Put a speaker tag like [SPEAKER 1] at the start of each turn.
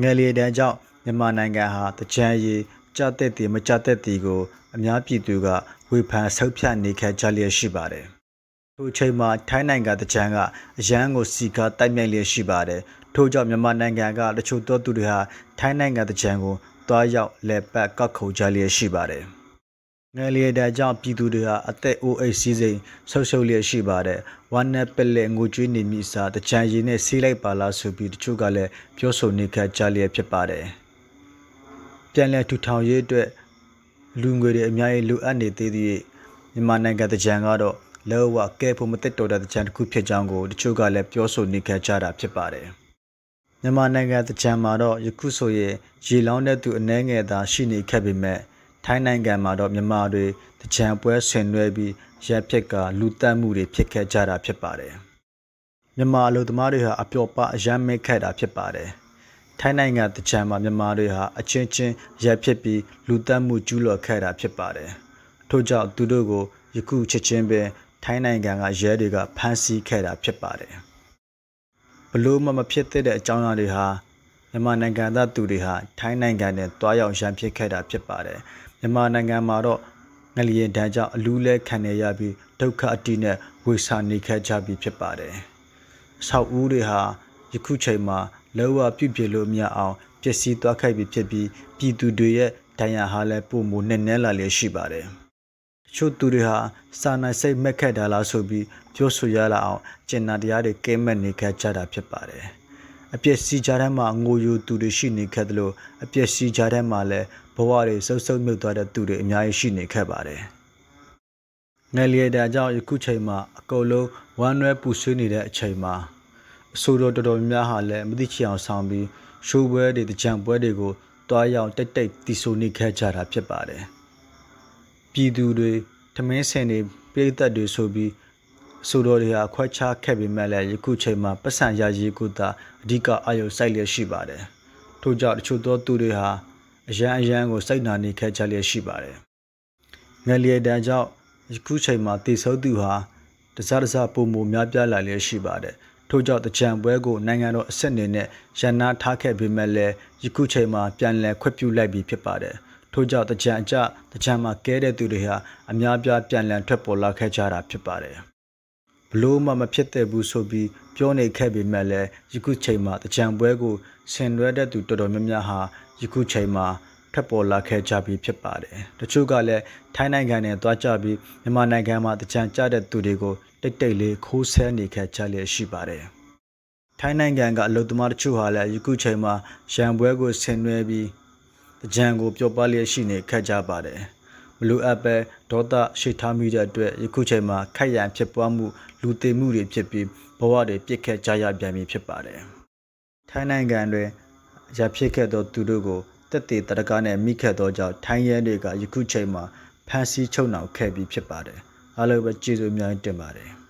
[SPEAKER 1] ငယ်လေးတန်းကြောင့်မြန်မာနိုင်ငံဟာတကြံရည်ကြတဲ့တီမကြတဲ့တီကို အများပြည်သူကဝေဖန်ဆုတ်ဖြတ်နေခဲ့ကြလျက်ရှိပါတယ်။ထိုအချိန်မှာထိုင်းနိုင်ငံတကြံကအရန်ကိုစီကားတိုက်မြိုက်လျက်ရှိပါတယ်။ထို့ကြောင့်မြန်မာနိုင်ငံကတချို့သောသူတွေဟာထိုင်းနိုင်ငံတကြံကိုတွားရောက်လဲပတ်ကောက်ခုကြလျက်ရှိပါတယ်။ ငယ်လေးတန်းကြောင့်ပြည်သူတွေဟာအသက်အိုးအိတ်စည်းစိမ်ဆုပ်ရှုပ်လျက်ရှိပါတယ်။ဝမ်းနဲ့ပက်လက်ငိုကြွေးနေမိစားတကြံရည်နဲ့စီးလိုက်ပါလားဆိုပြီးတချို့ကလည်းပြောဆိုနေခဲ့ကြလျက်ဖြစ်ပါတယ်။ပြန်လည်ထူထောင်ရေးအတွက်လူငွေတွေအများကြီးလိုအပ်နေသေးသည့်မြန်မာနိုင်ငံတကြံကတော့လောဝကဲဖို့မသက်တော်တဲ့တကြံတစ်ခုဖြစ်ကြောင်းကိုတချို့ကလည်းပြောဆိုနေခဲ့ကြတာဖြစ်ပါတယ်။မြန်မာနိုင်ငံတကြံမှာတော့ယခုဆိုရင်ရေလောင်းတဲ့သူအနှဲငယ်သာရှိနေခဲ့ပေမဲ့ ထိုင်းနိုင်ငံမှာတော့မြန်မာတွေတကြံပွဲဆင်နွှဲပြီးရက်ဖြစ်ကလူတက်မှုတွေဖြစ်ခဲ့ကြတာဖြစ်ပါတယ်။မြန်မာအလုပ်သမားတွေဟာအပျော်ပါအယမ်းမိတ်ခဲ့တာဖြစ်ပါတယ်။ထိုင်းနိုင်ငံတကြံမှာမြန်မာတွေဟာအချင်းချင်းရက်ဖြစ်ပြီးလူတက်မှုကျူးလွန်ခဲ့တာဖြစ်ပါတယ်။ထို့ကြောင့်သူတို့ကိုယခုချက်ချင်းပဲထိုင်းနိုင်ငံကရဲတွေကဖမ်းဆီးခဲ့တာဖြစ်ပါတယ်။ဘလို့မှမဖြစ်တဲ့အကြောင်းအရာတွေဟာမြန်မာနိုင်ငံသားသူတွေဟာထိုင်းနိုင်ငံနဲ့တွားရောက်ရန်ဖြစ်ခဲ့တာဖြစ်ပါတယ်။ မြန်မာနိုင်ငံမှာတော့ငလျင်တန်းကြောင့်အလူးလဲခံနေရပြီးဒုက္ခအတိနဲ့ဝေစာနေခဲ့ကြပြီးဖြစ်ပါတယ်။အဆောက်အဦတွေဟာယခုချိန်မှာလောဝပြုတ်ပြလို့မရအောင်ပျက်စီးသွားခဲ့ပြီးဖြစ်ပြီးပြည်သူတွေရဲ့ဒဏ်ရာဟာလည်းပုံမနဲ့နဲလာလျက်ရှိပါတယ်။တချို့သူတွေဟာစာနာစိတ်မက်ခက်တာလားဆိုပြီးပြောဆိုရလာအောင်ကျင်နာတရားတွေကဲမဲ့နေခဲ့ကြတာဖြစ်ပါတယ်။အပြစ်စီကြားထဲမှာငိုယိုသူတွေရှိနေခဲ့တယ်လို့အပြစ်စီကြားထဲမှာလည်း ဘဝတွေဆုပ်ဆုပ်မြုပ်သွားတဲ့သူတွေအများကြီးရှိနေခဲ့ပါတယ်။ငယ်လျက်တာကြောင့်ယခုချိန်မှာအကုန်လုံးဝမ်းနွဲပူဆွေးနေတဲ့အချိန်မှာအဆိုတော်တော်တော်များများဟာလည်းမသိချင်အောင်ဆောင်ပြီးရှိုးပွဲတွေတကြံပွဲတွေကိုတွားရောက်တိတ်တိတ်တီဆိုနေခဲ့ကြတာဖြစ်ပါတယ်။ပြည်သူတွေထမင်းဆင်တွေပြည်သက်တွေဆိုပြီးအဆိုတော်တွေဟာခွဲခြားခဲ့ပေမဲ့လည်းယခုချိန်မှာပတ်စံရရေးကိုသာအဓိကအာရုံစိုက်လျက်ရှိပါတယ်။ထို့ကြောင့်တချို့သောသူတွေဟာ အရန်အရန်ကိုစိတ်နာနေခဲ့ကြလျက်ရှိပါတယ်။ငယ်လျက်တန်းကြောင့်ယခုချိန်မှာတည်ဆုံသူဟာတစားတစားပုံမများပြားလာလျက်ရှိပါတယ်။ထို့ကြောင့်တကြံပွဲကိုနိုင်ငံတော်အဆက်အနေနဲ့ရန်နာထားခဲ့ပေမဲ့လည်းယခုချိန်မှာပြန်လည်ခွင့်ပြုလိုက်ပြီးဖြစ်ပါတယ်။ထို့ကြောင့်တကြံအကြတကြံမှာကဲတဲ့သူတွေဟာအများပြားပြန်လည်ထွက်ပေါ်လာခဲ့ကြတာဖြစ်ပါတယ်။ဘလို့မှမဖြစ်တဲ့ဘူးဆိုပြီးပြောနေခဲ့ပေမဲ့လည်းယခုချိန်မှာတကြံပွဲကိုဆင်နွှဲတဲ့သူတော်တော်များများဟာ ယခုချိန်မှာထွက်ပေါ်လာခဲ့ကြပြီးဖြစ်ပါတယ်။တချို့ကလည်းထိုင်းနိုင်ငံနဲ့သွားကြပြီးမြန်မာနိုင်ငံမှာတကြံကြတဲ့သူတွေကိုတိတ်တိတ်လေးခိုးဆဲနေခဲ့ကြလျက်ရှိပါတယ်။ထိုင်းနိုင်ငံကအလုသမားတချို့ဟာလည်းယခုချိန်မှာရန်ပွဲကိုဆင်နွှဲပြီးကြံကိုပျော်ပါလျက်ရှိနေခက်ကြပါတယ်မလူအပ်ပဲဒေါသရှိထားမိတဲ့အတွက်ယခုချိန်မှာခိုက်ရန်ဖြစ်ပွားမှုလူသေမှုတွေဖြစ်ပြီးဘဝတွေပြစ်ခတ်ကြရပြန်ပြီဖြစ်ပါတယ်ထိုင်းနိုင်ငံတွင် ရဖြစ်ခဲ့သောသူတို့ကိုတက်တေတရကားနဲ့မိခဲ့သောကြောင့်ထိုင်းရဲတွေကယခုချိန်မှာဖမ်းဆီးချုပ်နှောင်ခဲ့ပြီးဖြစ်ပါတယ်အားလုံးပဲကျေးဇူးအများကြီးတင်ပါတယ်